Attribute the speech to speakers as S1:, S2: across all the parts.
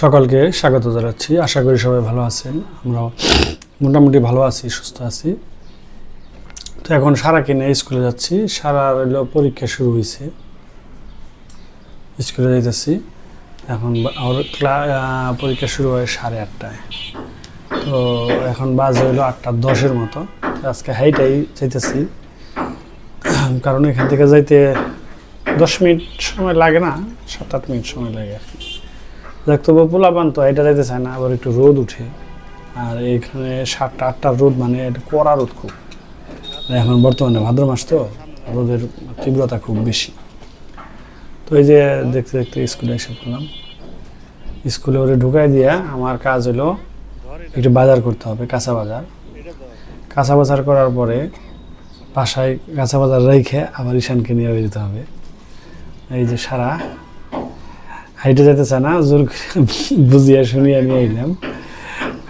S1: সকলকে স্বাগত জানাচ্ছি। আশা করি সবাই ভালো আছেন। আমরা মোটামুটি ভালো আছি, সুস্থ আছি। তো এখন সারা কিনে স্কুলে যাচ্ছি। সারা হলো পরীক্ষা শুরু হয়েছে স্কুলে যাইতেছি। এখন আমার পরীক্ষা শুরু হয় সাড়ে আটটায়। তো এখন বাজে হলো আটটা দশের মতো। আজকে হাইটাই যাইতেছি। কারণ এখান থেকে যাইতে দশ মিনিট সময় লাগে না, সাত আট মিনিট সময় লাগে আর কি। তবু পোলাপান তো, এটা যাইতে চায় না, আবার একটু রোদ উঠে। আর এখানে সাতটা আটটার রোদ মানে এটা কড়া রোদ খুব। এখন বর্তমানে ভাদ্র মাস তো, রোদের তীব্রতা খুব বেশি। তো এই যে দেখতে দেখতে স্কুলে এসে পড়লাম। স্কুলে ওরে ঢুকাই দিয়া আমার কাজ হলো একটু বাজার করতে হবে, কাঁচা বাজার। কাঁচা বাজার করার পরে বাসায় কাঁচা বাজার রেখে আবার ঈশানকে নিয়ে বেরোতে হবে। এই যে সারা হাইটে যেতে চায় না, জোর বুঝিয়ে শুনিয়ে আমি এলাম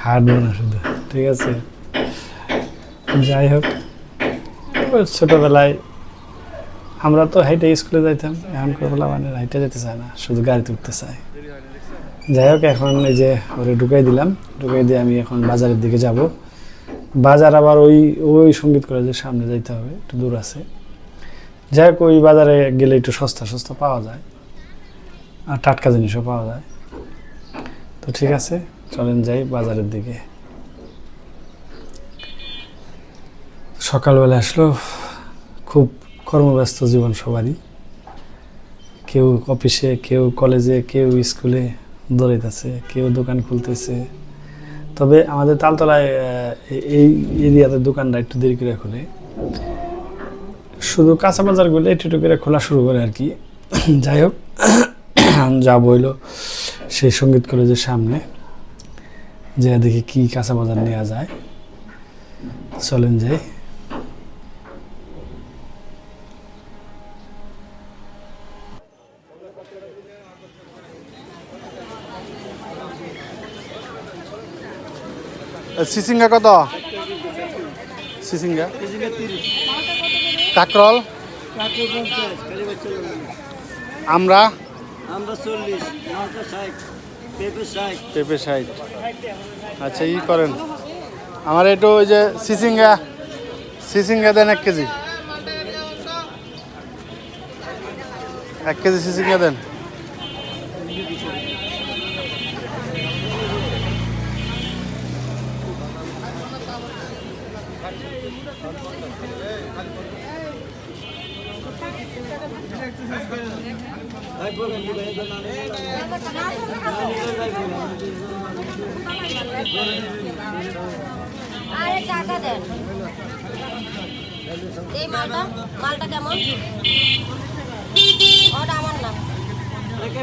S1: হাঁটবো না শুধু, ঠিক আছে? যাই হোক, ছোটোবেলায় আমরা তো হাইটে স্কুলে যাইতাম, এখন বেলা মানে হাইটে যেতে চায় না, শুধু গাড়িতে উঠতে চায়। যাই হোক, এখন এই যে ওরে ঢুকাই দিলাম, ঢুকাই দিয়ে আমি এখন বাজারের দিকে যাব। বাজার আবার ওই ওই সংগীত কলেজের সামনে যাইতে হবে, একটু দূর আছে। যাই হোক, ওই বাজারে গেলে একটু সস্তা সস্তা পাওয়া যায়। আর টাটকা জিনিসও পাওয়া যায়। তো ঠিক আছে, চলেন যাই বাজারের দিকে। সকালবেলা আসলো, খুব কর্মব্যস্ত জীবন সবারই। কেউ অফিসে, কেউ কলেজে, কেউ স্কুলে দৌড়াইতেছে, কেউ দোকান খুলতেছে। তবে আমাদের তালতলায় এই এরিয়াতে দোকানটা একটু দেরি করে খুলে। শুধু কাঁচা বাজারগুলো একটু একটু করে খোলা শুরু করে আর কি। যাই হোক যা বইলো, সেই সংগীত কলেজের সামনে, যে দেখি কি কাঁচা বাজার নেওয়া যায়। চলেন যাই। সিসিঙ্গা কত? সিসিঙ্গা? কাকরল? আমরা
S2: পেঁপে ষাট।
S1: আচ্ছা ই করেন। আমার একটু ওই যে সিসিঙ্গা সিসিঙ্গা দেন এক কেজি। এক কেজি সিসিঙ্গা দেন।
S2: ভাই বলেন দিবেন এই জন্য আমি-
S3: আরে টাকা দেন। এই মালটা মালটা কেমন? ওটা আমার না।
S2: রেখে।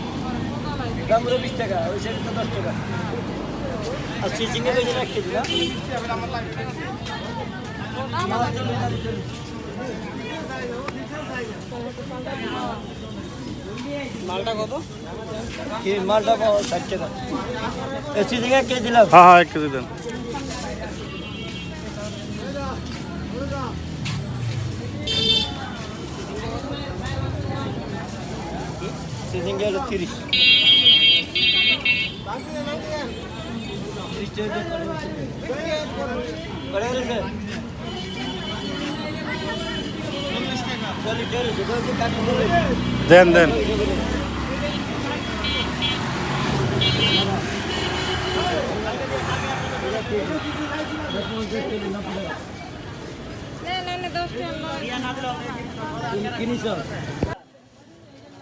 S2: দাম দাম বিশ টাকা ওই সাইডটা দশ টাকা। আর সিজিংয়ে বেশি কেজি না মালটা কত? কি মালটা ষাট টাকা। এক কেজি দিলাম
S1: হ্যাঁ হ্যাঁ এক কেজি দেন।
S2: হলো তিরিশ।
S1: দেন দেন।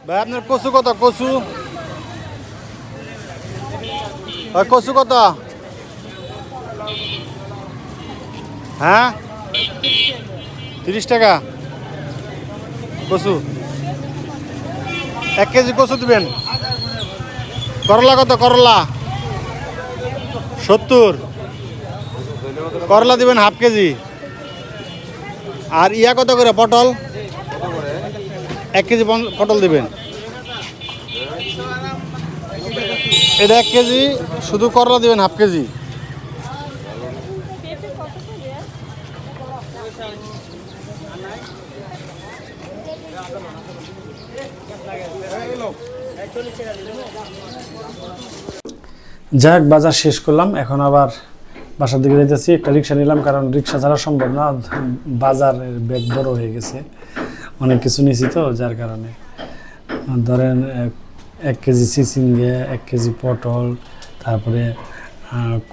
S1: ভাই আপনার কচু কত? কচু কচু কত? হ্যাঁ?
S4: তিরিশ টাকা। কচু। এক কেজি কচু দিবেন। করলা কত? করলা। সত্তর। করলা দিবেন হাফ কেজি। আর ইয়া কত করে? পটল? এক কেজি পটল দিবেন। এটা এক কেজি, শুধু করলা দিবেন হাফ কেজি।
S1: যাক, বাজার শেষ করলাম। এখন আবার বাসার দিকে যাইতেছি। একটা রিক্সা নিলাম, কারণ রিক্সা ছাড়া সম্ভব না। বাজারের ব্যাগ বড় হয়ে গেছে। অনেক কিছু নিছি তো, যার কারণে। ধরেন এক- কেজি চিচিঙ্গে, এক কেজি পটল, তারপরে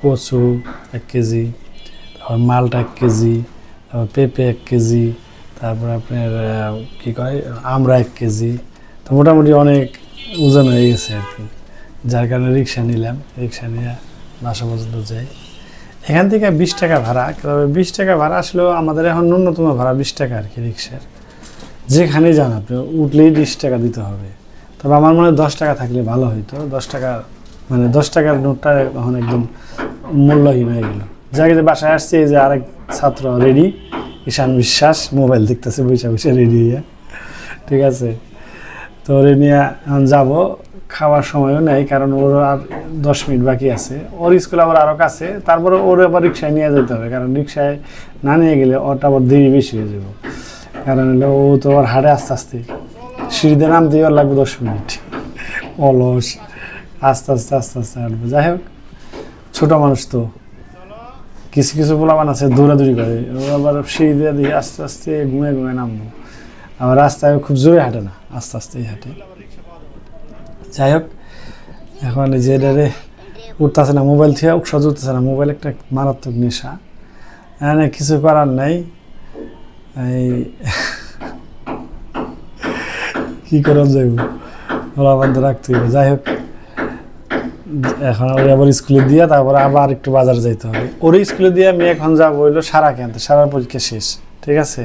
S1: কচু এক কেজি, তারপর মালটা এক কেজি, তারপর পেঁপে এক কেজি, তারপর আপনার কী কয় আমরা এক কেজি। তো মোটামুটি অনেক ওজন হয়ে গেছে আর কি। যার কারণে রিক্সা নিলাম, রিক্সা নিয়ে বাসা পর্যন্ত যাই। এখান থেকে বিশ টাকা ভাড়া, তবে বিশ টাকা ভাড়া আসলেও আমাদের এখন ন্যূনতম ভাড়া বিশ টাকা আর কি রিক্সার। যেখানে যান আপনি, উঠলেই বিশ টাকা দিতে হবে। তবে আমার মনে হয় দশ টাকা থাকলে ভালো হইতো। দশ টাকা মানে দশ টাকার নোটটা এখন একদম মূল্যহীন হয়ে গেল। যাকে যে বাসায় আসছে যে আরেক ছাত্র রেডি ঈশান বিশ্বাস মোবাইল দেখতেছে বসে বসে রেডি হইয়া। ঠিক আছে? তো ওরে নিয়ে এখন যাব। খাওয়ার সময়ও নেই, কারণ ওর আর দশ মিনিট বাকি আছে। ওর স্কুল আবার আরও কাছে, তারপরে ওর আবার রিক্সায় নিয়ে যেতে হবে, কারণ রিক্সায় না নিয়ে গেলে ওটা আবার দেরি বেশি হয়ে যাবে। কারণ ও তো আবার হাড়ে আস্তে আস্তে। সিঁড়িতে নামতেই ওর লাগবে দশ মিনিট। অলস। আস্তে আস্তে আস্তে আস্তে হাঁটবে। যাই হোক, ছোটো মানুষ তো। কিছু কিছু পোলাপান আছে, দৌড়াদৌড়ি করে। আবার সিঁড়ি দিয়ে দিয়ে আস্তে আস্তে ঘুমে ঘুমে নামবো। আবার রাস্তায় খুব জোরে হাঁটে না, আস্তে, আস্তেই হাঁটে। যাই হোক, এখন যে এটারে উঠতেছে না, মোবাইল থেকে সহজ উঠতেছে না। মোবাইল একটা মারাত্মক নেশা। এখানে কিছু করার নাই। এই কি করা যাইব? ওরা আবার রাখতে হবে যাই হোক, এখন ওই আবার স্কুলে দিয়ে তারপরে আবার একটু বাজার যাইতে হবে। ওরে স্কুলে দিয়ে আমি এখন যাব হইল সারা কেনতে। সারার পরীক্ষা শেষ, ঠিক আছে?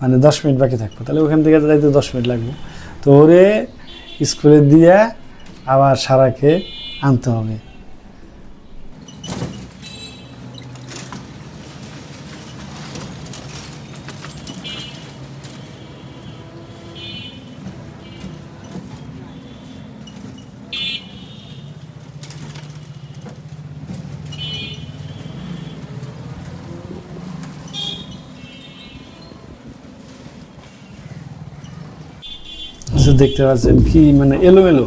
S1: মানে দশ মিনিট বাকি থাকব। তাহলে ওখান থেকে যাইতে দশ মিনিট লাগবে। তো ওরে স্কুলে দিয়ে আবার সারাকে আনতে হবে। যে দেখতে পাচ্ছেন, কি মানে এলোমেলো?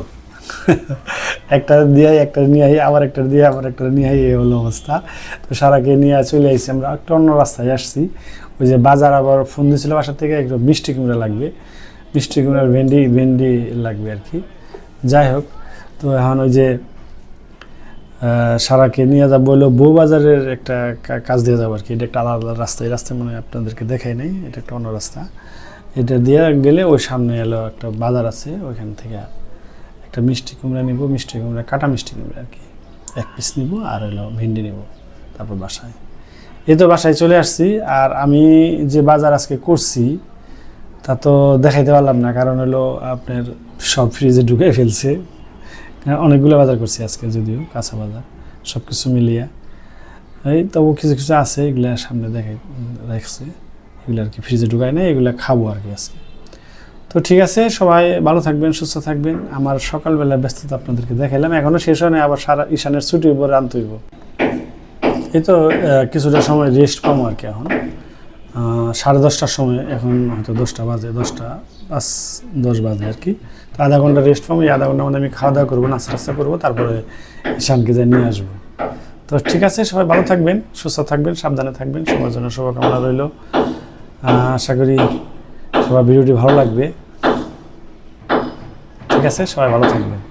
S1: একটা দিয়ে একটা নিয়ে আই, আবার একটা দিয়ে আবার একটা নিয়ে আই, এই হলো অবস্থা। তো সারাকে নিয়ে চলে আসছি আমরা, একটা অন্য রাস্তায় আসছি। ওই যে বাজার আবার ফোন দিয়েছিল বাসার থেকে, একটু মিষ্টি কুমড়া লাগবে। মিষ্টি কুমড়ার ভেন্ডি ভেন্ডি লাগবে আর কি। যাই হোক, তো এখন ওই যে সারাকে নিয়ে যাব বলল বউবাজারের একটা কাজ দিয়ে যাব আর কি। এটা একটা আলাদা রাস্তা, এই রাস্তায় মনে আপনাদেরকে দেখাই নাই, এটা একটা অন্য রাস্তা। এটা দিয়ে গেলে ওই সামনে এলো একটা বাজার আছে ওইখান থেকে একটা মিষ্টি কুমড়া নিব মিষ্টি কুমড়া কাটা মিষ্টি কুমড়া আর কি। এক পিস নিব আর হলো ভেন্ডি নিব তারপর বাসায়। এই তো বাসায় চলে আসছি আর আমি যে বাজার আজকে করছি তা তো দেখাইতে পারলাম না কারণ হলো আপনার সব ফ্রিজে ঢুকে ফেলছে। হ্যাঁ, অনেকগুলো বাজার করছি আজকে যদিও কাঁচা বাজার সব কিছু মিলিয়ে। এই তবু কিছু কিছু আছে এগুলো সামনে দেখাই রাখছে। এগুলো আর কি ফ্রিজে ঢুকায় না এগুলো খাব আর কি আজকে। তো ঠিক আছে সবাই ভালো থাকবেন সুস্থ থাকবেন। আমার সকালবেলা ব্যস্ততা আপনাদেরকে দেখাইলাম এখনও শেষ হয় নাই, আবার সারা ঈশানের ছুটি উপরে আনতে হইব এই তো কিছুটা সময় রেস্ট পাবো আর কি এখন। সাড়ে দশটার সময় এখন হয়তো দশটা বাজে দশটা পাঁচ দশ বাজে আর কি। তো আধা ঘণ্টা রেস্ট পাবো এই আধা ঘণ্টার মধ্যে আমি খাওয়া দাওয়া করব নাস্তা টাস্তা করব তারপরে ঈশানকে যাই নিয়ে আসব। তো ঠিক আছে সবাই ভালো থাকবেন সুস্থ থাকবেন সাবধানে থাকবেন সবার জন্য শুভকামনা রইল। আশা করি সবার ভিডিওটি ভালো লাগবে। ঠিক আছে সবাই ভালো থাকবেন।